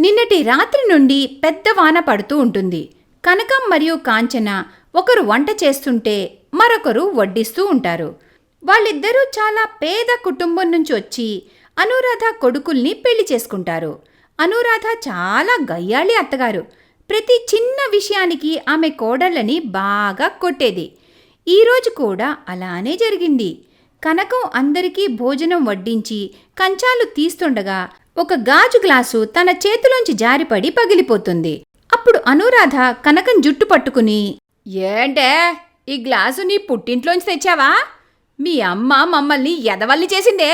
నిన్నటి రాత్రి నుండి పెద్ద వాన పడుతూ ఉంటుంది. కనకం మరియు కాంచన ఒకరు వంట చేస్తుంటే మరొకరు వడ్డిస్తూ ఉంటారు. వాళ్ళిద్దరూ చాలా పేద కుటుంబం నుంచి వచ్చి అనురాధ కొడుకుల్ని పెళ్ళి చేసుకుంటారు. అనురాధ చాలా గయ్యాళి అత్తగారు. ప్రతి చిన్న విషయానికి ఆమె కోడళ్ళని బాగా కొట్టేది. ఈరోజు కూడా అలానే జరిగింది. కనకం అందరికీ భోజనం వడ్డించి కంచాలు తీస్తుండగా ఒక గాజు గ్లాసు తన చేతిలోంచి జారిపడి పగిలిపోతుంది. అప్పుడు అనురాధ కనకం జుట్టు పట్టుకుని ఏంటే ఈ గ్లాసు నీ పుట్టింట్లోంచి తెచ్చావా? మీ అమ్మ మమ్మల్ని ఎదవల్లి చేసిందే.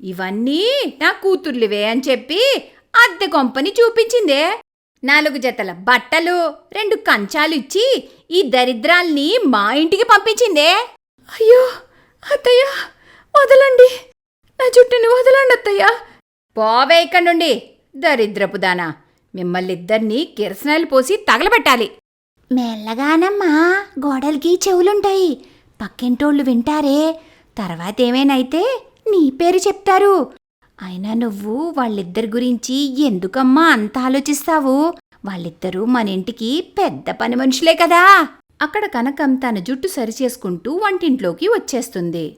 ఇవన్నీ నా కూతుర్లివే అని చెప్పి అద్దె కొంపని చూపించిందే. నాలుగు జతల బట్టలు రెండు కంచాలు ఇచ్చి ఈ దరిద్రాల్ని మా ఇంటికి పంపించిందే. అయ్యో అత్తయ్య వదలండి. నా జుట్టుని వదలండి అత్తయ్య పోవే ఇక్కడి నుండి. దరిద్రపు దానా. మిమ్మల్ని ఇద్దరిని కిరసనాయలు పోసి తగలబెట్టాలి. మెల్లగానమ్మా గోడలకి చెవులుంటాయి. పక్కింటోళ్ళు వింటారే. తర్వాత ఏమైనైతే నీ పేరు చెప్తారు. అయినా నువ్వు వాళ్ళిద్దరి గురించి ఎందుకమ్మా అంత ఆలోచిస్తావు? వాళ్ళిద్దరూ మన ఇంటికి పెద్ద పని మనుషులే కదా. అక్కడ కనకం తన జుట్టు సరిచేసుకుంటూ వంటింట్లోకి వచ్చేస్తుంది.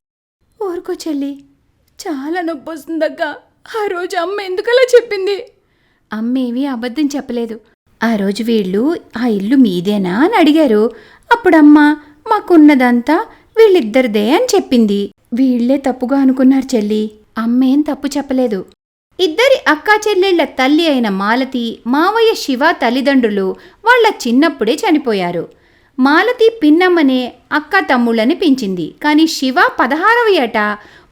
ఊరుకో చెల్లి. చాలా నొప్పి వస్తుందక్క ఆ రోజు అమ్మ ఎందుకలా చెప్పింది? అమ్మేమీ అబద్ధం చెప్పలేదు. ఆ రోజు వీళ్ళు ఆ ఇల్లు మీదేనా? అని అడిగారు. అప్పుడమ్మ మాకున్నదంతా వీళ్ళిద్దరిదే అని చెప్పింది. వీళ్ళే తప్పుగా అనుకున్నారు చెల్లి. అమ్మేం తప్పు చెప్పలేదు. ఇద్దరి అక్కా చెల్లెళ్ళ తల్లి అయిన మాలతి మావయ్య శివ తల్లిదండ్రులు వాళ్ళ చిన్నప్పుడే చనిపోయారు. మాలతి పిన్నమ్మనే అక్క తమ్ముళ్ళని పెంచింది. కానీ శివ పదహారవ ఏట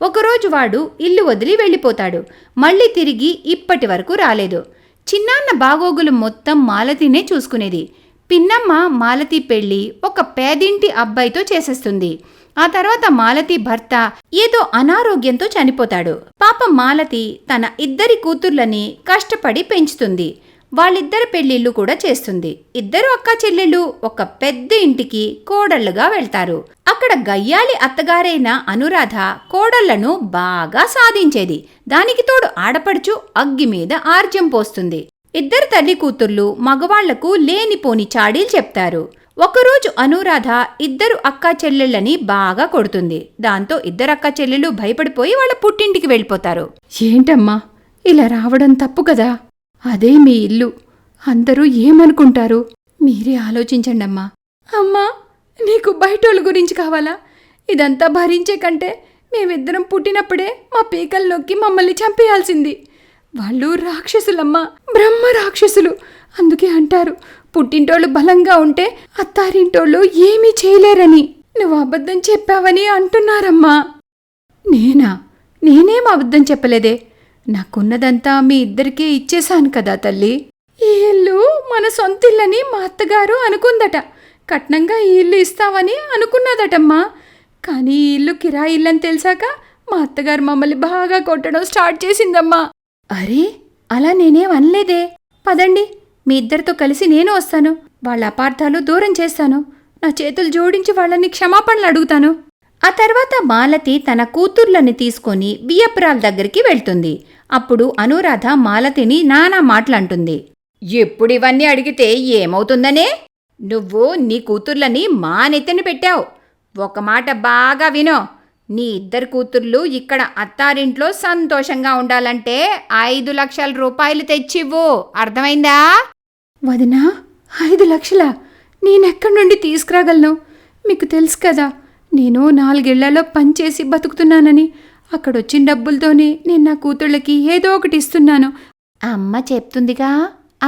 ఒకరోజు వాడు ఇల్లు వదిలి వెళ్ళిపోతాడు. మళ్ళీ తిరిగి ఇప్పటి వరకు రాలేదు. చిన్నాన్న బాగోగులు మొత్తం మాలతినే చూసుకునేది. పిన్నమ్మ మాలతి పెళ్ళి ఒక పేదింటి అబ్బాయితో చేసేస్తుంది. ఆ తర్వాత మాలతి భర్త ఏదో అనారోగ్యంతో చనిపోతాడు. పాప మాలతి తన ఇద్దరి కూతుర్లని కష్టపడి పెంచుతుంది. వాళ్ళిద్దరి పెళ్ళిళ్ళు కూడా చేస్తుంది. ఇద్దరు అక్క చెల్లెళ్ళు ఒక పెద్ద ఇంటికి కోడళ్ళుగా వెళ్తారు. అక్కడ గయ్యాలి అత్తగారైన అనురాధ కోడళ్ళను బాగా సాధించేది. దానికి తోడు ఆడపడుచు అగ్గి మీద ఆర్జ్యం పోస్తుంది. ఇద్దరు తల్లి కూతుర్లు మగవాళ్ళకు లేనిపోని చాడీలు చెప్తారు. ఒకరోజు అనురాధ ఇద్దరు అక్కా చెల్లెళ్ళని బాగా కొడుతుంది. దాంతో ఇద్దరు అక్కా చెల్లెళ్ళు భయపడిపోయి వాళ్ళ పుట్టింటికి వెళ్ళిపోతారు. ఏంటమ్మా? ఇలా రావడం తప్పు కదా? అదే మీ ఇల్లు. అందరూ ఏమనుకుంటారు? మీరే ఆలోచించండమ్మా. అమ్మా నీకు బయటోళ్ళ గురించి కావాలా? ఇదంతా భరించే కంటే మేమిద్దరం పుట్టినప్పుడే మా పీకలు నొక్కి మమ్మల్ని చంపేయాల్సింది. వాళ్ళు రాక్షసులమ్మా బ్రహ్మ రాక్షసులు. అందుకే అంటారు పుట్టింటోళ్ళు బలంగా ఉంటే అత్తారింటోళ్ళు ఏమీ చేయలేరని. నువ్వు అబద్ధం చెప్పావని అంటున్నారమ్మా. నేనా? నేనేం అబద్ధం చెప్పలేదే? నాకున్నదంతా మీ ఇద్దరికే ఇచ్చేశాను కదా తల్లి. ఈ ఇల్లు మన సొంత ఇల్లని మా అత్తగారు అనుకుందట. కట్నంగా ఈ ఇల్లు ఇస్తావని అనుకున్నదటమ్మా. కానీ ఈ ఇల్లు కిరాయి ఇల్లని తెలిసాక మా అత్తగారు మమ్మల్ని బాగా కొట్టడం స్టార్ట్ చేసిందమ్మా. అరే అలా నేనేం అనలేదే. పదండి మీ ఇద్దరితో కలిసి నేను వస్తాను. వాళ్ళ అపార్థాలు దూరం చేస్తాను. నా చేతులు జోడించి వాళ్ళని క్షమాపణలు అడుగుతాను. ఆ తర్వాత మాలతి తన కూతుర్లని తీసుకొని బియ్యపురాల దగ్గరికి వెళ్తుంది. అప్పుడు అనురాధ మాలతిని నానా మాటలంటుంది. ఎప్పుడు ఇవన్నీ అడిగితే ఏమవుతుందనే? నువ్వు నీ కూతుర్లని మా నెత్తిన పెట్టావు. ఒక మాట బాగా వినో. నీ ఇద్దరు కూతుర్లు ఇక్కడ అత్తారింట్లో సంతోషంగా ఉండాలంటే ఐదు లక్షల రూపాయలు తెచ్చివ్వు. అర్థమైందా? వదినా ఐదు లక్షలా? నేనెక్కడి నుండి తీసుకురాగలను? మీకు తెలుసు కదా నేను నాలుగేళ్ళలో పనిచేసి బతుకుతున్నానని అక్కడొచ్చిన డబ్బులతోనే నేను నా కూతుళ్ళకి ఏదో ఒకటి ఇస్తున్నాను. అమ్మ చెప్తుందిగా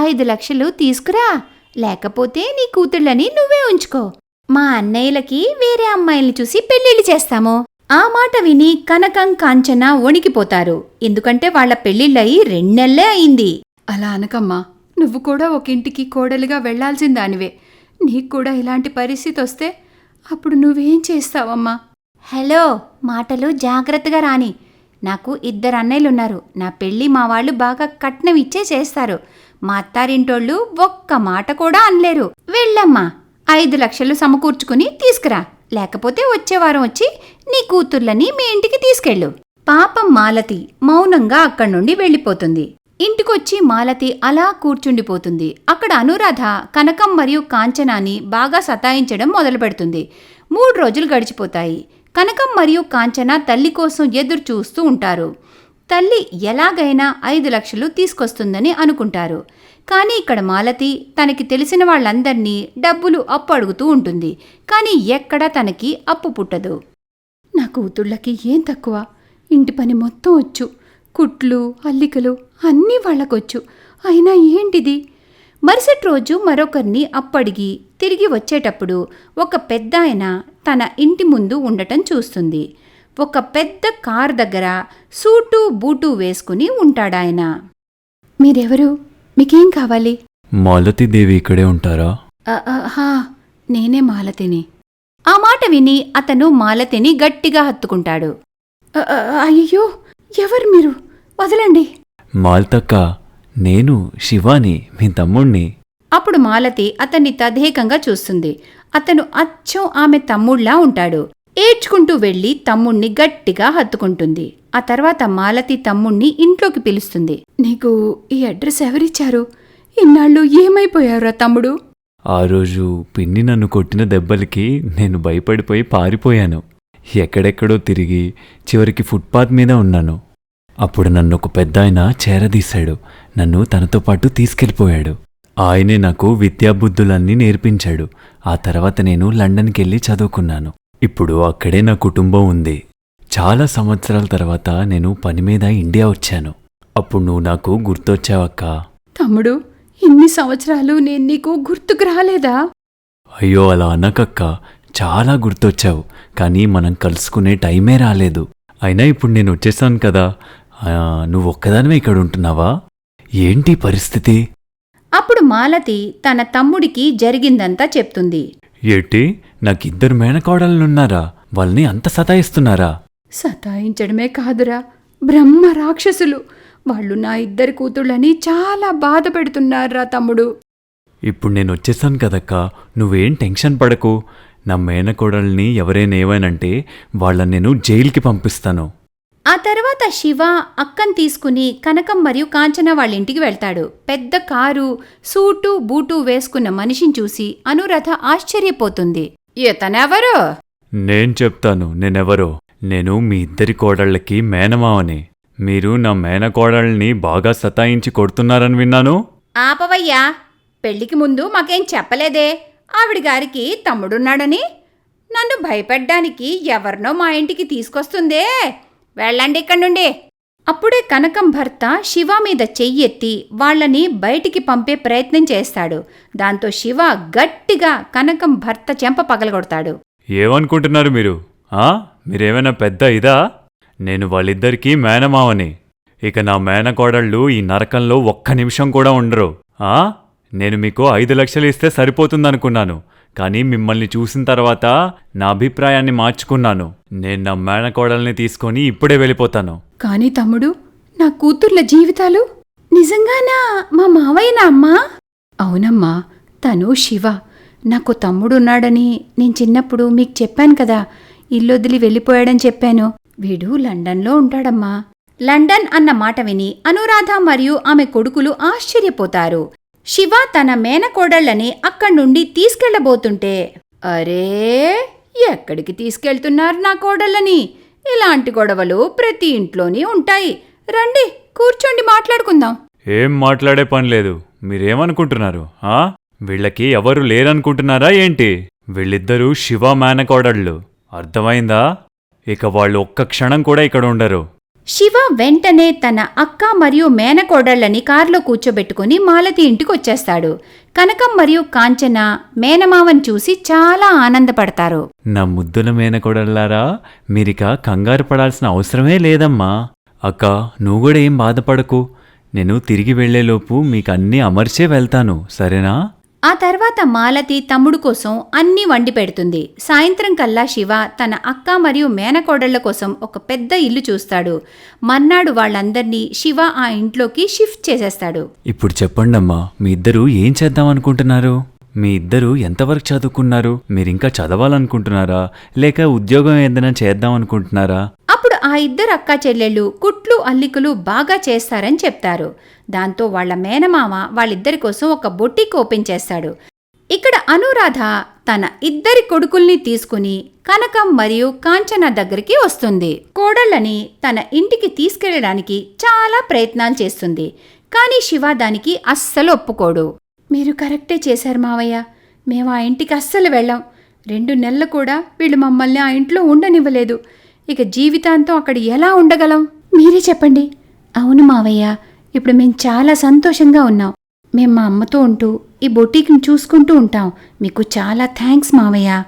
ఐదు లక్షలు తీసుకురా లేకపోతే నీ కూతుళ్ళని నువ్వే ఉంచుకో. మా అన్నయ్యలకి వేరే అమ్మాయిల్ని చూసి పెళ్ళిళ్ళు చేస్తాము. ఆ మాట విని కనకం కాంచన వణికిపోతారు. ఎందుకంటే వాళ్ళ పెళ్ళిళ్ళయి రెండెళ్ళే అయింది. అలా అనకమ్మా నువ్వు కూడా ఒక ఇంటికి కోడలిగా వెళ్ళాల్సిందానివే. నీకు కూడా ఇలాంటి పరిస్థితి వస్తే అప్పుడు నువ్వేం చేస్తావమ్మా? హలో మాటలు జాగ్రత్తగా రాని. నాకు ఇద్దరు అన్నయ్యలున్నారు. నా పెళ్ళి మా వాళ్ళు బాగా కట్నం ఇచ్చే చేస్తారు. మా అత్తారింటోళ్ళు ఒక్క మాట కూడా అనలేరు. వెళ్ళమ్మా ఐదు లక్షలు సమకూర్చుకుని తీసుకురా. లేకపోతే వచ్చే వారం వచ్చి నీ కూతుర్లని మీ ఇంటికి తీసుకెళ్ళు. పాపం మాలతి మౌనంగా అక్కడి నుండి వెళ్ళిపోతుంది. ఇంటికొచ్చి మాలతి అలా కూర్చుండిపోతుంది. అక్కడ అనురాధ కనకం మరియు కాంచనాని బాగా సతాయించడం మొదలుపెడుతుంది. మూడు రోజులు గడిచిపోతాయి. కనకం మరియు కాంచన తల్లి కోసం ఎదురు చూస్తూ ఉంటారు. తల్లి ఎలాగైనా ఐదు లక్షలు తీసుకొస్తుందని అనుకుంటారు. కానీ ఇక్కడ మాలతి తనకి తెలిసిన వాళ్ళందర్నీ డబ్బులు అప్పు అడుగుతూ ఉంటుంది. కానీ ఎక్కడా తనకి అప్పు పుట్టదు. నా కూతుళ్ళకి ఏం తక్కువ? ఇంటి పని మొత్తం వచ్చు. కుట్లు అల్లికలు అన్నీ వాళ్ళకొచ్చు. అయినా ఏంటిది? మరుసటి రోజు మరొకరిని అప్పడిగి తిరిగి వచ్చేటప్పుడు ఒక పెద్ద ఆయన తన ఇంటి ముందు ఉండటం చూస్తుంది. ఒక పెద్ద కార్ దగ్గర సూటు బూటు వేసుకుని ఉంటాడాయన. మీరెవరు? మీకేం కావాలి? మాలతీదేవి ఇక్కడే ఉంటారా? "అ, అ, హా నేనే మాలతిని. ఆ మాట విని అతను మాలతిని గట్టిగా హత్తుకుంటాడు. "అ, అ, అయ్యో ఎవరు మీరు? వదలండి. మాల్తక్క నేను శివాని మీ తమ్ముణ్ణి. అప్పుడు మాలతి అతన్ని తదేకంగా చూస్తుంది. అతను అచ్చం ఆమె తమ్ముళ్ళా ఉంటాడు. ఏడ్చుకుంటూ వెళ్ళి తమ్ముణ్ణి గట్టిగా హత్తుకుంటుంది. ఆ తర్వాత మాలతి తమ్ముణ్ణి ఇంట్లోకి పిలుస్తుంది. నీకు ఈ అడ్రస్ ఎవరిచ్చారు? ఇన్నాళ్ళు ఏమైపోయావురా తమ్ముడు? ఆ రోజు పిన్ని నన్ను కొట్టిన దెబ్బలకి నేను భయపడిపోయి పారిపోయాను. ఎక్కడెక్కడో తిరిగి చివరికి ఫుట్పాత్ మీద ఉన్నాను. అప్పుడు నన్ను ఒక పెద్ద ఆయన చేరదీశాడు. నన్ను తనతో పాటు తీసుకెళ్ళిపోయాడు. ఆయనే నాకు విద్యాబుద్ధులన్నీ నేర్పించాడు. ఆ తర్వాత నేను లండన్కి వెళ్ళి చదువుకున్నాను. ఇప్పుడు అక్కడే నా కుటుంబం ఉంది. చాలా సంవత్సరాల తర్వాత నేను పని మీద ఇండియా వచ్చాను. అప్పుడు నువ్వు నాకు గుర్తొచ్చావక్కా. తమ్ముడు ఇన్ని సంవత్సరాలు నేను నీకు గుర్తుకు రాలేదా? అయ్యో అలా అనకక్క. చాలా గుర్తొచ్చావు. కానీ మనం కలుసుకునే టైమే రాలేదు. అయినా ఇప్పుడు నేను వచ్చేసాను కదా. నువ్వు ఒక్కదానివే ఇక్కడ ఉంటున్నావా ఏంటి పరిస్థితి? అప్పుడు మాలతి తన తమ్ముడికి జరిగిందంతా చెప్తుంది. ఏంటి? నాకిద్దరు మేనకోడళ్ళున్నారా? వాళ్ళని అంత సతాయిస్తున్నారా? సతాయించడమే కాదురా. బ్రహ్మ రాక్షసులు. వాళ్ళు నా ఇద్దరి కూతుళ్ళని చాలా బాధ పెడుతున్నారా తమ్ముడు. ఇప్పుడు నేను వచ్చేసాను కదక్క. నువ్వేం టెన్షన్ పడకు. నా మేనకోడల్ని ఎవరైనా ఏమైనంటే వాళ్ళని నేను జైలుకి పంపిస్తాను. ఆ తర్వాత శివ అక్కని తీసుకుని కనకం మరియు కాంచన వాళ్ళ ఇంటికి వెళ్తాడు. పెద్ద కారు సూటు బూటు వేసుకున్న మనిషిని చూసి అనురథ ఆశ్చర్యపోతుంది. ఇతనెవరు? నేను చెప్తాను నేనెవరో? నేను మీ ఇద్దరి కోడళ్ళకి మేనమావని. మీరు నా మేనకోడళ్ళని బాగా సతాయించి కొడుతున్నారని విన్నాను. ఆపవయ్యా పెళ్ళికి ముందు మాకేం చెప్పలేదే? ఆవిడ గారికి తమ్ముడున్నాడని? నన్ను భయపెట్టడానికి ఎవరినో మా ఇంటికి తీసుకొస్తుందే? వెళ్ళండి ఇక్కడి నుండి. అప్పుడే కనకం భర్త శివ మీద చెయ్యెత్తి వాళ్ళని బయటికి పంపే ప్రయత్నం చేస్తాడు. దాంతో శివ గట్టిగా కనకం భర్త చెంప పగలగొడతాడు. ఏమనుకుంటున్నారు మీరు? ఆ? మీరేమైనా పెద్ద ఇదా? నేను వాళ్ళిద్దరికీ మేనమావని ఇక నా మేనకోడళ్ళు ఈ నరకంలో ఒక్క నిమిషం కూడా ఉండరు. ఆ? నేను మీకు ఐదు లక్షలు ఇస్తే సరిపోతుందనుకున్నాను. కానీ మిమ్మల్ని చూసిన తర్వాత నా అభిప్రాయాన్ని మార్చుకున్నాను. నేను నా మేనకోడల్ని తీసుకొని ఇప్పుడే వెళ్ళిపోతాను. కానీ తమ్ముడు నా కూతుర్ల జీవితాలు? నిజంగానా మా మావయ్యనా అమ్మా? అవునమ్మా తను శివ. నాకు తమ్ముడున్నాడని నేను చిన్నప్పుడు మీకు చెప్పాను కదా. ఇల్లొదిలి వెళ్ళిపోయాడని చెప్పాను. వీడు లండన్లో ఉంటాడమ్మా. లండన్ అన్న మాట విని అనురాధ మరియు ఆమె కొడుకులు ఆశ్చర్యపోతారు. శివ తన మేనకోడళ్ళని అక్కడి నుండి తీసుకెళ్ళబోతుంటే అరే ఎక్కడికి తీసుకెళ్తున్నారు నా కోడళ్ళని? ఇలాంటి గొడవలు ప్రతి ఇంట్లోనే ఉంటాయి. రండి కూర్చోండి మాట్లాడుకుందాం. ఏం మాట్లాడే పని లేదు. మీరేమనుకుంటున్నారు ఆ? వీళ్ళకి ఎవరు లేరనుకుంటున్నారా ఏంటి? వీళ్ళిద్దరూ శివ మేనకోడళ్ళు. అర్థమైందా? ఇక వాళ్ళు ఒక్క క్షణం కూడా ఇక్కడ ఉండరు. శివ వెంటనే తన అక్క మరియు మేనకోడళ్ళని కారులో కూర్చోబెట్టుకుని మాలతి ఇంటికి వచ్చేస్తాడు. కనకం మరియు కాంచన మేనమావని చూసి చాలా ఆనందపడతారు. నా ముద్దుల మేనకోడళ్ళారా మీరిక కంగారు పడాల్సిన అవసరమే లేదమ్మా. అక్క నువ్వు కూడా ఏం బాధపడకు. నేను తిరిగి వెళ్ళేలోపు మీకు అన్నీ అమర్చే వెళ్తాను సరేనా? ఆ తర్వాత మాలతి తమ్ముడు కోసం అన్నీ వండి పెడుతుంది. సాయంత్రం కల్లా శివ తన అక్క మరియు మేనకోడళ్ళ కోసం ఒక పెద్ద ఇల్లు చూస్తాడు. మర్నాడు వాళ్ళందర్నీ శివ ఆ ఇంట్లోకి షిఫ్ట్ చేసేస్తాడు. ఇప్పుడు చెప్పండమ్మా మీ ఇద్దరు ఏం చేద్దాం అనుకుంటున్నారు? మీ ఇద్దరు ఎంతవరకు చదువుకున్నారు? మీరింకా చదవాలనుకుంటున్నారా? లేక ఉద్యోగం ఏదైనా చేద్దాం అనుకుంటున్నారా? ఆ ఇద్దరు అక్కా చెల్లెళ్ళు కుట్లు అల్లికలు బాగా చేస్తారని చెప్తారు. దాంతో వాళ్ళ మేనమామ వాళ్ళిద్దరి కోసం ఒక బొట్టికి ఓపెన్ చేస్తాడు. ఇక్కడ అనురాధ తన ఇద్దరి కొడుకుల్ని తీసుకుని కనకం మరియు కాంచన దగ్గరికి వస్తుంది. కోడళ్ళని తన ఇంటికి తీసుకెళ్ళడానికి చాలా ప్రయత్నాలు చేస్తుంది. కానీ శివ దానికి అస్సలు ఒప్పుకోడు. మీరు కరెక్టే చేశారు మావయ్య. మేము ఆ ఇంటికి అస్సలు వెళ్ళాం. రెండు నెలలు కూడా వీళ్ళు మమ్మల్ని ఆ ఇంట్లో ఉండనివ్వలేదు. ఇక జీవితాంతం అక్కడ ఎలా ఉండగలం? మీరే చెప్పండి. అవును మావయ్య. ఇప్పుడు మేము చాలా సంతోషంగా ఉన్నాం. మేము మా అమ్మతో ఉంటూ ఈ బొటీక్ని చూసుకుంటూ ఉంటాం. మీకు చాలా థ్యాంక్స్ మావయ్య.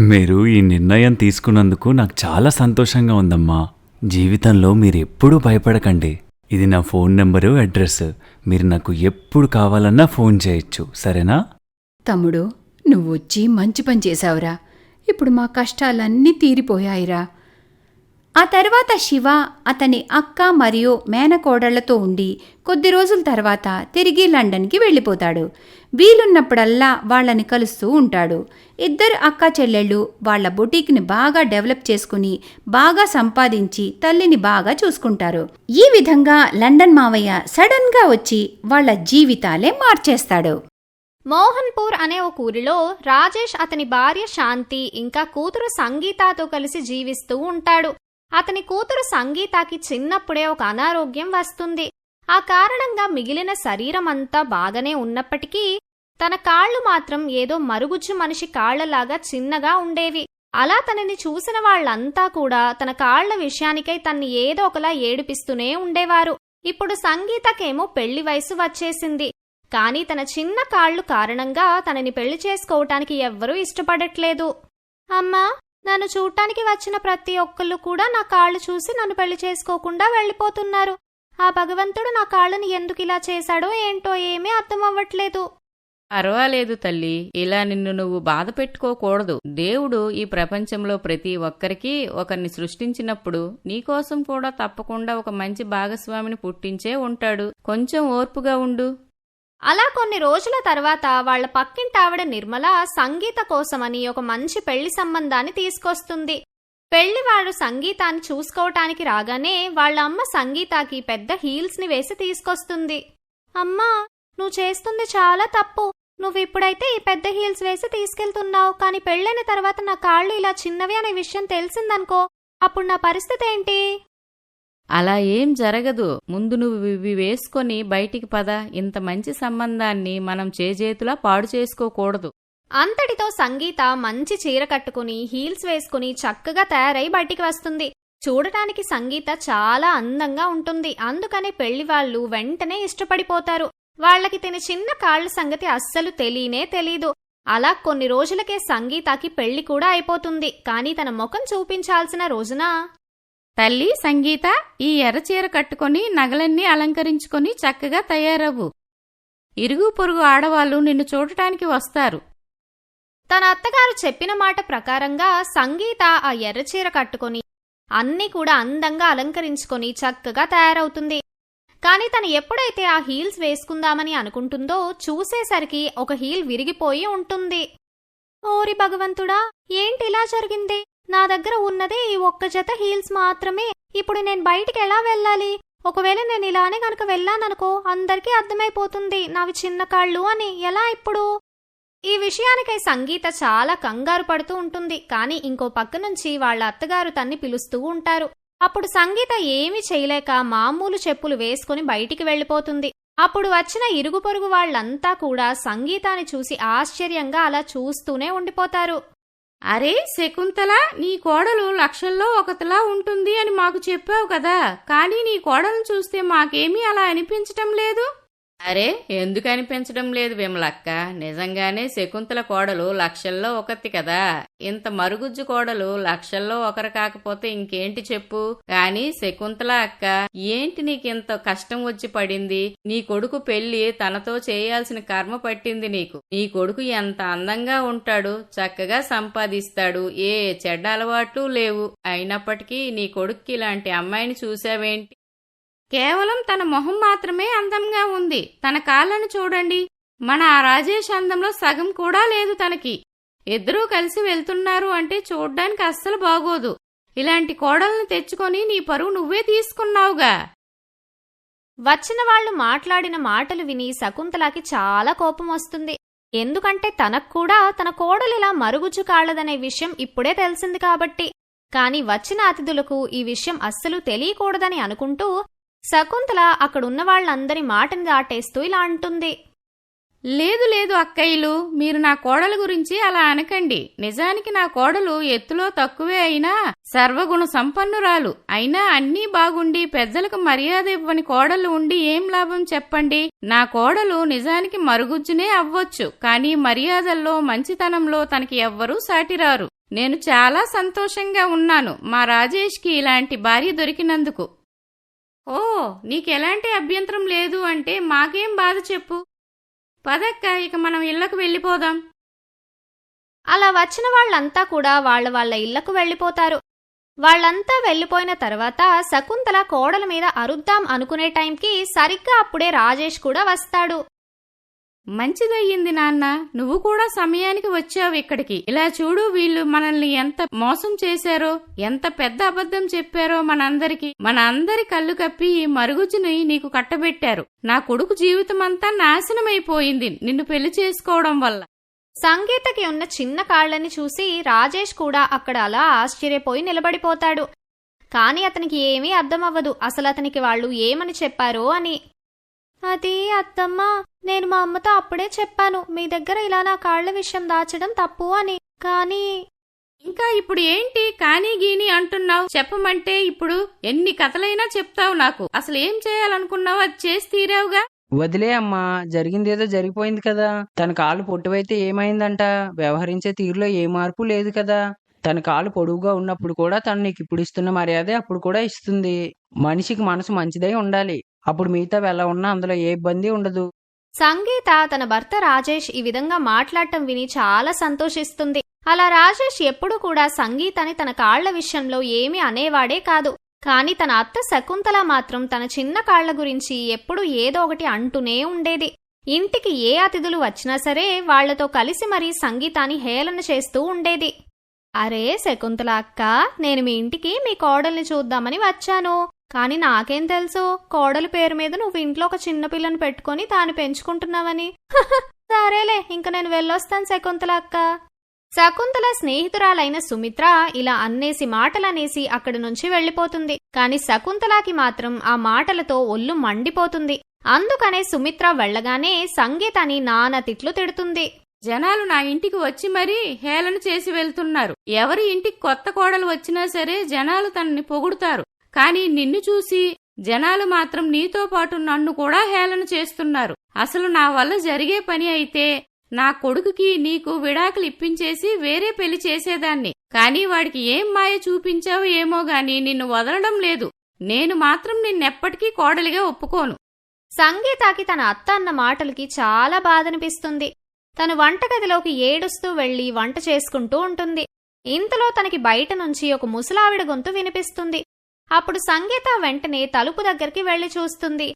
మీరు ఈ నిర్ణయం తీసుకున్నందుకు నాకు చాలా సంతోషంగా ఉందమ్మా. జీవితంలో మీరు ఎప్పుడూ భయపడకండి. ఇది నా ఫోన్ నెంబరు అడ్రస్ మీరు నాకు ఎప్పుడు కావాలన్నా ఫోన్ చేయొచ్చు. సరేనా? తమ్ముడు నువ్వు వచ్చి మంచి పని చేశావురా. ఇప్పుడు మా కష్టాలన్నీ తీరిపోయాయిరా. ఆ తర్వాత శివ అతని అక్క మరియు మేనకోడళ్ళతో ఉండి కొద్ది రోజుల తర్వాత తిరిగి లండన్కి వెళ్ళిపోతాడు. వీలున్నప్పుడల్లా వాళ్ళని కలుస్తూ ఉంటాడు. ఇద్దరు అక్క చెల్లెళ్ళు వాళ్ళ బొటీక్ని బాగా డెవలప్ చేసుకుని బాగా సంపాదించి తల్లిని బాగా చూసుకుంటారు. ఈ విధంగా లండన్ మావయ్య సడన్గా వచ్చి వాళ్ళ జీవితాలే మార్చేస్తాడు. మోహన్పూర్ అనే ఒక ఊరిలో రాజేష్ అతని భార్య శాంతి ఇంకా కూతురు సంగీతతో కలిసి జీవిస్తూ ఉంటాడు. అతని కూతురు సంగీతాకి చిన్నప్పుడే ఒక అనారోగ్యం వస్తుంది. ఆ కారణంగా మిగిలిన శరీరమంతా బాగానే ఉన్నప్పటికీ తన కాళ్ళు మాత్రం ఏదో మరుగుజ్జు మనిషి కాళ్ళలాగా చిన్నగా ఉండేవి. అలా తనని చూసిన వాళ్ళంతా కూడా తన కాళ్ళ విషయానికై తన్ని ఏదో ఒకలా ఏడిపిస్తూనే ఉండేవారు. ఇప్పుడు సంగీతకేమో పెళ్ళి వయసు వచ్చేసింది. కానీ తన చిన్న కాళ్ళు కారణంగా తనని పెళ్ళి చేసుకోవటానికి ఎవ్వరూ ఇష్టపడట్లేదు. అమ్మా నన్ను చూడటానికి వచ్చిన ప్రతి ఒక్కళ్ళు కూడా నా కాళ్ళు చూసి నన్ను పెళ్ళి చేసుకోకుండా వెళ్ళిపోతున్నారు. ఆ భగవంతుడు నా కాళ్ళని ఎందుకు ఇలా చేశాడో ఏంటో ఏమీ అర్థం అవ్వట్లేదు పర్వాలేదు తల్లి. ఇలా నిన్ను నువ్వు బాధ పెట్టుకోకూడదు. దేవుడు ఈ ప్రపంచంలో ప్రతి ఒక్కరికి ఒకరిని సృష్టించినప్పుడు నీకోసం కూడా తప్పకుండా ఒక మంచి భాగస్వామిని పుట్టించే ఉంటాడు. కొంచెం ఓర్పుగా ఉండు. అలా కొన్ని రోజుల తర్వాత వాళ్ళ పక్కింటావిడ నిర్మల సంగీత కోసమని ఒక మంచి పెళ్ళి సంబంధాన్ని తీసుకొస్తుంది. పెళ్ళివాడు సంగీతాన్ని చూసుకోవటానికి రాగానే వాళ్ళ అమ్మ సంగీతాకి పెద్ద హీల్స్ని వేసి తీసుకొస్తుంది. అమ్మా నువ్వు చేస్తుంది చాలా తప్పు. నువ్వు ఇప్పుడైతే ఈ పెద్ద హీల్స్ వేసి తీసుకెళ్తున్నావు. కానీ పెళ్ళైన తర్వాత నా కాళ్ళు ఇలా చిన్నవి అనే విషయం తెలిసిందనుకో అప్పుడు నా పరిస్థితి ఏంటి? అలా ఏం జరగదు. ముందు నువ్వు ఇవి వేసుకొని బయటికి పద. ఇంత మంచి సంబంధాన్ని మనం చేజేతులా పాడు చేసుకోకూడదు. అంతటితో సంగీత మంచి చీర కట్టుకుని హీల్స్ వేసుకుని చక్కగా తయారై బయటికి వస్తుంది. చూడటానికి సంగీత చాలా అందంగా ఉంటుంది. అందుకనే పెళ్ళి వాళ్ళు వెంటనే ఇష్టపడిపోతారు. వాళ్ళకి తిన చిన్న కాళ్ళ సంగతి అస్సలు తెలియనే తెలీదు. అలా కొన్ని రోజులకే సంగీతకి పెళ్ళి కూడా అయిపోతుంది. కానీ తన ముఖం చూపించాల్సిన రోజున? తల్లి సంగీత ఈ ఎర్రచీర కట్టుకొని నగలన్నీ అలంకరించుకొని చక్కగా తయారవ్వు ఇరుగు పొరుగు ఆడవాళ్ళు నిన్ను చూడటానికి వస్తారు. తన అత్తగారు చెప్పిన మాట ప్రకారంగా సంగీత ఆ ఎర్రచీర కట్టుకొని అన్నీ కూడా అందంగా అలంకరించుకొని చక్కగా తయారవుతుంది. కానీ తను ఎప్పుడైతే ఆ హీల్స్ వేసుకుందామని అనుకుంటుందో చూసేసరికి ఒక హీల్ విరిగిపోయి ఉంటుంది. ఓరి భగవంతుడా ఏంటి ఇలా జరిగింది? నా దగ్గర ఉన్నదే ఈ ఒక్క జత హీల్స్ మాత్రమే. ఇప్పుడు నేను బయటికి ఎలా వెళ్ళాలి? ఒకవేళ నేను ఇలానే గనక వెళ్ళాననుకో అందరికీ అర్థమైపోతుంది నావి చిన్న కాళ్ళు అని. ఎలా ఇప్పుడు? ఈ విషయానికై సంగీత చాలా కంగారు పడుతూ ఉంటుంది. కానీ ఇంకో పక్క నుంచి వాళ్ళ అత్తగారు తన్ని పిలుస్తూ ఉంటారు. అప్పుడు సంగీత ఏమీ చేయలేక మామూలు చెప్పులు వేసుకుని బయటికి వెళ్ళిపోతుంది. అప్పుడు వచ్చిన ఇరుగు పొరుగు వాళ్ళంతా కూడా సంగీతాన్ని చూసి ఆశ్చర్యంగా అలా చూస్తూనే ఉండిపోతారు. అరే శకుంతల నీ కోడలు లక్షల్లో ఒకతలా ఉంటుంది అని మాకు చెప్పావు కదా. కానీ నీ కోడలను చూస్తే మాకేమీ అలా అనిపించటం లేదు? అరే ఎందుకు అనిపించడం లేదు విమలక్క? నిజంగానే శకుంతల కోడలు లక్షల్లో ఒకటి కదా. ఇంత మరుగుజ్జు కోడలు లక్షల్లో ఒకరు కాకపోతే ఇంకేంటి చెప్పు? కానీ శకుంతల అక్క ఏంటి నీకింత కష్టం వచ్చి పడింది? నీ కొడుకు పెళ్ళి తనతో చేయాల్సిన కర్మ పట్టింది నీకు. నీ కొడుకు ఎంత అందంగా ఉంటాడు చక్కగా సంపాదిస్తాడు. ఏ చెడ్డ అలవాట్లు లేవు. అయినప్పటికీ నీ కొడుక్కి ఇలాంటి అమ్మాయిని చూసావేంటి? కేవలం తన మొహం మాత్రమే అందంగా ఉంది. తన కాళ్ళను చూడండి. మన ఆ రాజేష్ అందంలో సగం కూడా లేదు తనకి. ఇద్దరూ కలిసి వెళ్తున్నారు అంటే చూడ్డానికి అస్సలు బాగోదు. ఇలాంటి కోడల్ని తెచ్చుకొని నీ పరువు నువ్వే తీసుకున్నావుగా. వచ్చిన వాళ్ళు మాట్లాడిన మాటలు విని శకుంతలాకి చాలా కోపం వస్తుంది. ఎందుకంటే తనకు కూడా తన కోడలిలా మరుగుజ్జు కాళ్ళదనే విషయం ఇప్పుడే తెలిసింది కాబట్టి. కాని వచ్చిన అతిథులకు ఈ విషయం అస్సలు తెలియకూడదని అనుకుంటూ శకుంతల అక్కడున్న వాళ్ళందరి మాటని దాటేస్తూ ఇలా అంటుంది. లేదు లేదు అక్కయ్యలు మీరు నా కోడల గురించి అలా అనకండి. నిజానికి నా కోడలు ఎత్తులో తక్కువే అయినా సర్వగుణ సంపన్నురాలు. అయినా అన్నీ బాగుండి పెద్దలకు మర్యాద ఇవ్వని కోడలు ఉండి ఏం లాభం చెప్పండి? నా కోడలు నిజానికి మరుగుజ్జునే అవ్వచ్చు కానీ మర్యాదల్లో మంచితనంలో తనకి ఎవ్వరూ సాటిరారు. నేను చాలా సంతోషంగా ఉన్నాను. మా రాజేష్కి ఇలాంటి భార్య దొరికినందుకు. ఓ నీకెలాంటి అభ్యంతరం లేదు అంటే మాకేం బాధ చెప్పు. పదక్క ఇక మనం ఇళ్ళకు వెళ్ళిపోదాం. అలా వచ్చిన వాళ్ళంతా కూడా వాళ్ళ వాళ్ళ ఇళ్ళకు వెళ్ళిపోతారు. వాళ్ళంతా వెళ్ళిపోయిన తర్వాత శకుంతల కోడల మీద అరుద్దాం అనుకునే టైంకి సరిగ్గా అప్పుడే రాజేష్ కూడా వస్తాడు. మంచిదయ్యింది నాన్న. నువ్వు కూడా సమయానికి వచ్చావు ఇక్కడికి. ఇలా చూడు వీళ్ళు మనల్ని ఎంత మోసం చేశారో ఎంత పెద్ద అబద్ధం చెప్పారో మనందరికి. మన అందరి కళ్ళు కప్పి ఈ మరుగుజ్జుని నీకు కట్టబెట్టారు. నా కొడుకు జీవితమంతా నాశనమైపోయింది నిన్ను పెళ్ళి చేసుకోవడం వల్ల. సంగీతకి ఉన్న చిన్న కాళ్ళని చూసి రాజేష్ కూడా అక్కడ అలా ఆశ్చర్యపోయి నిలబడిపోతాడు. కాని అతనికి ఏమీ అర్థమవ్వదు. అసలు అతనికి వాళ్ళు ఏమని చెప్పారో అని. అది అత్తమ్మ నేను మా అమ్మతో అప్పుడే చెప్పాను మీ దగ్గర ఇలా నా కాళ్ళ విషయం దాచడం తప్పు అని. కానీ ఇంకా ఇప్పుడు ఏంటి కానీ గీని అంటున్నావు? చెప్పమంటే ఇప్పుడు ఎన్ని కథలైనా చెప్తావు నాకు. అసలు ఏం చేయాలనుకున్నావు? అది చేసి తీరావుగా. వదిలే అమ్మా జరిగిందేదో జరిగిపోయింది కదా. తన కాలు పొట్టువైతే ఏమైందంట? వ్యవహరించే తీరులో ఏ మార్పు లేదు కదా. తన కాలు పొడువుగా ఉన్నప్పుడు కూడా తను నీకు ఇప్పుడు ఇస్తున్న మర్యాదే అప్పుడు కూడా ఇస్తుంది. మనిషికి మనసు మంచిదై ఉండాలి. అప్పుడు మిగతా ఎలా ఉన్నా అందులో ఏ ఇబ్బంది ఉండదు. సంగీత తన భర్త రాజేష్ ఈ విధంగా మాట్లాడటం విని చాలా సంతోషిస్తుంది. అలా రాజేష్ ఎప్పుడూ కూడా సంగీతని తన కాళ్ళ విషయంలో ఏమీ అనేవాడే కాదు. కాని తన అత్త శకుంతల మాత్రం తన చిన్న కాళ్ళ గురించి ఎప్పుడూ ఏదో ఒకటి అంటూనే ఉండేది. ఇంటికి ఏ అతిథులు వచ్చినా సరే వాళ్ళతో కలిసి మరీ సంగీతాన్ని హేళన చేస్తూ ఉండేది. అరే శకుంతల అక్క నేను మీ ఇంటికి మీ కోడల్ని చూద్దామని వచ్చాను. కాని నాకేం తెలుసు? కోడలి పేరు మీద నువ్వు ఇంట్లో ఒక చిన్న పిల్లని పెట్టుకొని తాను పెంచుకుంటున్నావని. సరేలే ఇంక నేను వెళ్ళొస్తాను శకుంతల అక్క. శకుంతల స్నేహితురాలైన సుమిత్ర ఇలా అన్నేసి మాటలనేసి అక్కడి నుంచి వెళ్ళిపోతుంది. కాని శకుంతలకి మాత్రం ఆ మాటలతో ఒళ్ళు మండిపోతుంది. అందుకనే సుమిత్ర వెళ్ళగానే సంగీతని నానా తిట్లు తిడుతుంది. జనాలు నా ఇంటికి వచ్చి మరీ హేళన చేసి వెళ్తున్నారు. ఎవరి ఇంటికి కొత్త కోడలు వచ్చినా సరే జనాలు తనని పొగుడుతారు. కానీ నిన్ను చూసి జనాలు మాత్రం నీతో పాటు నన్ను కూడా హేళన చేస్తున్నారు. అసలు నా వల్ల జరిగే పని అయితే నా కొడుకుకి నీకు విడాకులు ఇప్పించేసి వేరే పెళ్ళి చేసేదాన్ని. కానీ వాడికి ఏం మాయ చూపించావు ఏమో గాని నిన్ను వదలడం లేదు. నేను మాత్రం నిన్నెప్పటికీ కోడలిగా ఒప్పుకోను. సంగీతాకి తన అత్త అన్న మాటలకి చాలా బాధనిపిస్తుంది. తను వంటగదిలోకి ఏడుస్తూ వెళ్ళి వంట చేసుకుంటూ ఉంటుంది. ఇంతలో తనకి బయట నుంచి ఒక ముసలావిడ గొంతు వినిపిస్తుంది. అప్పుడు సంగీత వెంటనే తలుపు దగ్గరికి వెళ్ళి చూస్తుంది.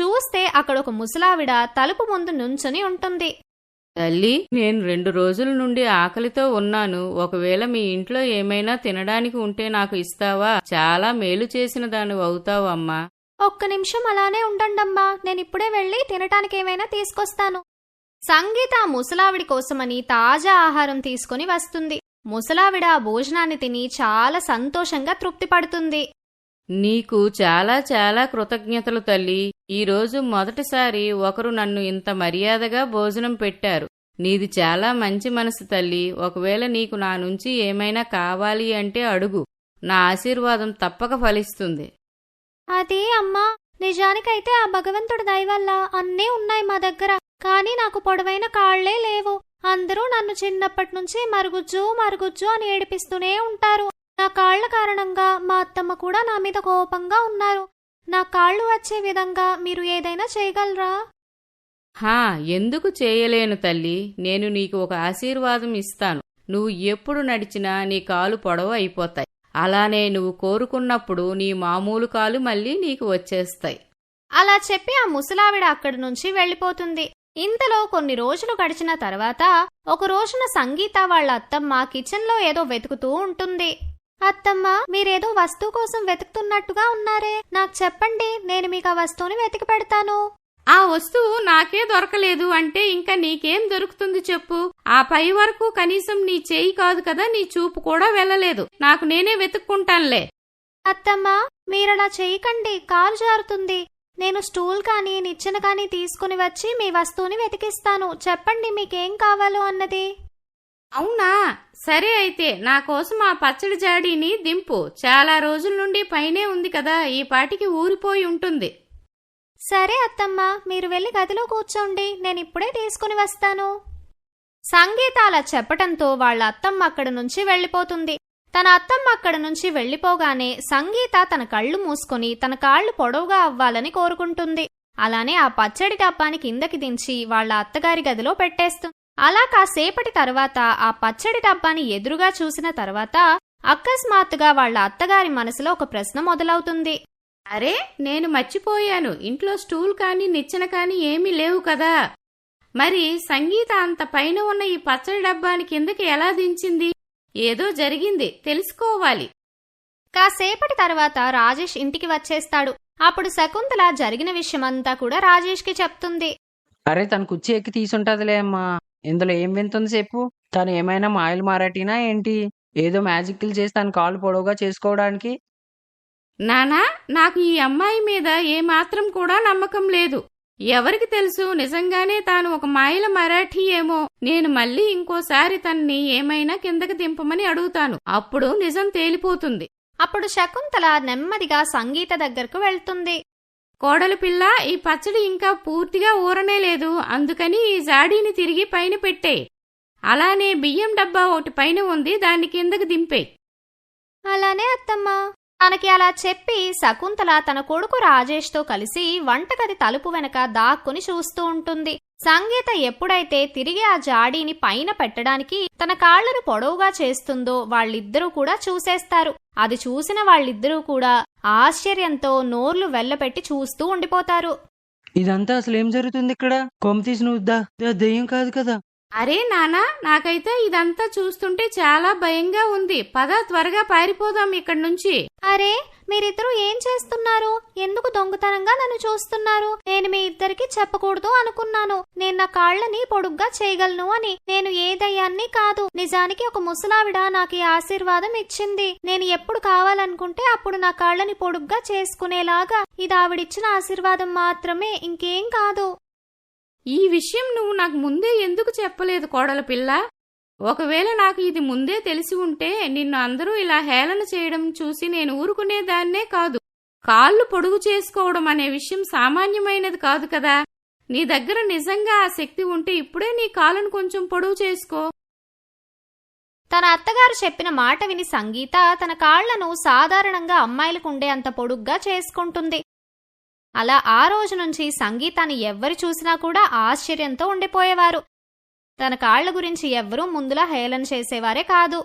చూస్తే అక్కడ ఒక ముసలావిడ తలుపు ముందు నుంచుని ఉంటుంది. తల్లి నేను రెండు రోజుల నుండి ఆకలితో ఉన్నాను. ఒకవేళ మీ ఇంట్లో ఏమైనా తినడానికి ఉంటే నాకు ఇస్తావా? చాలా మేలు చేసిన దాని అవుతావమ్మా ఒక్క నిమిషం అలానే ఉండండమ్మా. నేనిప్పుడే వెళ్ళి తినటానికి ఏమైనా తీసుకొస్తాను. సంగీత ముసలావిడి కోసమని తాజా ఆహారం తీసుకుని వస్తుంది. ముసలావిడ ఆ భోజనాన్ని తిని చాలా సంతోషంగా తృప్తి పడుతుంది నీకు చాలా చాలా కృతజ్ఞతలు తల్లి. ఈరోజు మొదటిసారి ఒకరు నన్ను ఇంత మర్యాదగా భోజనం పెట్టారు. నీది చాలా మంచి మనసు తల్లి. ఒకవేళ నీకు నా నుంచి ఏమైనా కావాలి అంటే అడుగు. నా ఆశీర్వాదం తప్పక ఫలిస్తుంది. అదే అమ్మా. నిజానికైతే ఆ భగవంతుడి దయ వల్ల అన్నీ ఉన్నాయి మా దగ్గర. కానీ నాకు పొడవైన కాళ్ళే లేవు. అందరూ నన్ను చిన్నప్పటి నుంచి మరుగుజ్జు మరుగుజ్జు అని ఏడిపిస్తూనే ఉంటారు. నా కాళ్ళ కారణంగా మా అత్తమ్మ కూడా నా మీద కోపంగా ఉన్నారు. నా కాళ్ళు వచ్చే విధంగా మీరు ఏదైనా చేయగలరా? హా ఎందుకు చేయలేను తల్లి. నేను నీకు ఒక ఆశీర్వాదం ఇస్తాను. నువ్వు ఎప్పుడు నడిచినా నీ కాలు పొడవు అయిపోతాయి. అలానే నువ్వు కోరుకున్నప్పుడు నీ మామూలు కాలు మళ్ళీ నీకు వచ్చేస్తాయి. అలా చెప్పి ఆ ముసలావిడ అక్కడి నుంచి వెళ్ళిపోతుంది. ఇంతలో కొన్ని రోజులు గడిచిన తర్వాత ఒక రోజున సంగీత వాళ్ళ అత్తమ్మ కిచెన్లో ఏదో వెతుకుతూ ఉంటుంది. అత్తమ్మ మీరేదో వస్తువు కోసం వెతుకుతున్నట్టుగా ఉన్నారే. నాకు చెప్పండి నేను మీకు ఆ వస్తువుని వెతికి పెడతాను. ఆ వస్తువు నాకే దొరకలేదు అంటే ఇంకా నీకేం దొరుకుతుంది చెప్పు. ఆ పై వరకు కనీసం నీ చేయి కాదు కదా నీ చూపు కూడా వెళ్ళలేదు. నాకు నేనే వెతుక్కుంటానులే. అత్తమ్మ మీరలా చేయకండి కాలు జారుతుంది. నేను స్టూల్ కానీ నిచ్చెన కానీ తీసుకుని వచ్చి మీ వస్తువుని వెతికిస్తాను. చెప్పండి మీకేం కావాలో అన్నది. అవునా? సరే అయితే నా కోసం ఆ పచ్చడి జాడీని దింపు. చాలా రోజుల నుండి పైనే ఉంది కదా ఈ పాటికి ఊరిపోయి ఉంటుంది. సరే అత్తమ్మ మీరు వెళ్ళి గదిలో కూర్చోండి నేను ఇప్పుడే తీసుకుని వస్తాను. సంగీత అలా చెప్పటంతో వాళ్ళ అత్తమ్మ అక్కడి నుంచి వెళ్ళిపోతుంది. తన అత్తమ్మ అక్కడి నుంచి వెళ్ళిపోగానే సంగీత తన కళ్ళు మూసుకొని తన కాళ్ళు పొడవుగా అవ్వాలని కోరుకుంటుంది. అలానే ఆ పచ్చడి డబ్బాని కిందకి దించి వాళ్ళ అత్తగారి గదిలో పెట్టేస్తుంది. అలా కాసేపటి తర్వాత ఆ పచ్చడి డబ్బాని ఎదురుగా చూసిన తర్వాత అకస్మాత్తుగా వాళ్ళ అత్తగారి మనసులో ఒక ప్రశ్న మొదలవుతుంది. అరే నేను మర్చిపోయాను. ఇంట్లో స్టూల్ కానీ నిచ్చెన కానీ ఏమీ లేవు కదా. మరి సంగీత అంత పైన ఉన్న ఈ పచ్చడి డబ్బాని కిందకి ఎలా దించింది? ఏదో జరిగింది. తెలుసుకోవాలి. కాసేపటి తర్వాత రాజేష్ ఇంటికి వచ్చేస్తాడు. అప్పుడు శకుంతల జరిగిన విషయమంతా కూడా రాజేష్కి చెప్తుంది. అరే తన కుర్చీ ఎక్కి తీసుంటదిలే అమ్మా. ఇందులో ఏం వింటుంది చెప్పు? తను ఏమైనా మాయలు మారాటినా ఏంటి? ఏదో మ్యాజిక్లు చేసి తన కాళ్ళు పొడవుగా చేసుకోవడానికి? నానా నాకు ఈ అమ్మాయి మీద ఏమాత్రం కూడా నమ్మకం లేదు. ఎవరికి తెలుసు నిజంగానే తాను ఒక మాయల మరాఠీ ఏమో. నేను మళ్ళీ ఇంకోసారి తన్ని ఏమైనా కిందకి దింపమని అడుగుతాను. అప్పుడు నిజం తేలిపోతుంది. అప్పుడు శకుంతల నెమ్మదిగా సంగీత దగ్గరకు వెళ్తుంది. కోడలు పిల్ల ఈ పచ్చడి ఇంకా పూర్తిగా ఊరనే లేదు. అందుకని ఈ జాడీని తిరిగి పైన పెట్టే. అలానే బియ్యం డబ్బా ఒకటి పైన ఉంది దాన్ని కిందకు దింపే. అలానే అత్తమ్మ. తనకి అలా చెప్పి శకుంతల తన కొడుకు రాజేష్తో కలిసి వంటగది తలుపు వెనక దాక్కుని చూస్తూ ఉంటుంది. సంగీత ఎప్పుడైతే తిరిగి ఆ జాడీని పైన పెట్టడానికి తన కాళ్ళను పొడవుగా చేస్తుందో వాళ్ళిద్దరూ కూడా చూసేస్తారు. అది చూసిన వాళ్ళిద్దరూ కూడా ఆశ్చర్యంతో నోర్లు వెల్లపెట్టి చూస్తూ ఉండిపోతారు. ఇదంతా అసలు ఏం జరుగుతుంది ఇక్కడ? కొమ్మ తీసి నువ్వు దెయ్యం కాదు కదా. అరే నానా నాకైతే ఇదంతా చూస్తుంటే చాలా భయంగా ఉంది. పద త్వరగా పారిపోదాం ఇక్కడి నుంచి. అరే మీరిద్దరూ ఏం చేస్తున్నారు? ఎందుకు దొంగతనంగా నన్ను చూస్తున్నారు? నేను మీ ఇద్దరికి చెప్పకూడదు అనుకున్నాను. నేను నా కాళ్ళని పొడుగ్గా చేయగలను అని. నేను ఏ దయ్యాన్ని కాదు. నిజానికి ఒక ముసలావిడ నాకు ఈ ఆశీర్వాదం ఇచ్చింది. నేను ఎప్పుడు కావాలనుకుంటే అప్పుడు నా కాళ్ళని పొడుగ్గా చేసుకునేలాగా. ఇది ఆవిడిచ్చిన ఆశీర్వాదం మాత్రమే ఇంకేం కాదు. ఈ విషయం నువ్వు నాకు ముందే ఎందుకు చెప్పలేదు కోడల పిల్ల? ఒకవేళ నాకు ఇది ముందే తెలిసి ఉంటే నిన్ను అందరూ ఇలా హేళన చేయడం చూసి నేను ఊరుకునేదాన్నే కాదు. కాళ్ళు పొడుగు చేసుకోవడం అనే విషయం సామాన్యమైనది కాదు కదా. నీ దగ్గర నిజంగా ఆ శక్తి ఉంటే ఇప్పుడే నీ కాళ్ళను కొంచెం పొడుగు చేసుకో. తన అత్తగారు చెప్పిన మాట విని సంగీత తన కాళ్ళను సాధారణంగా అమ్మాయిలకు ఉండే అంత పొడుగ్గా చేసుకుంటుంది. అలా ఆ రోజు నుంచి సంగీతాన్ని ఎవ్వరు చూసినా కూడా ఆశ్చర్యంతో ఉండిపోయేవారు. తన కాళ్ళ గురించి ఎవ్వరూ ముందులా హేళన చేసేవారే కాదు.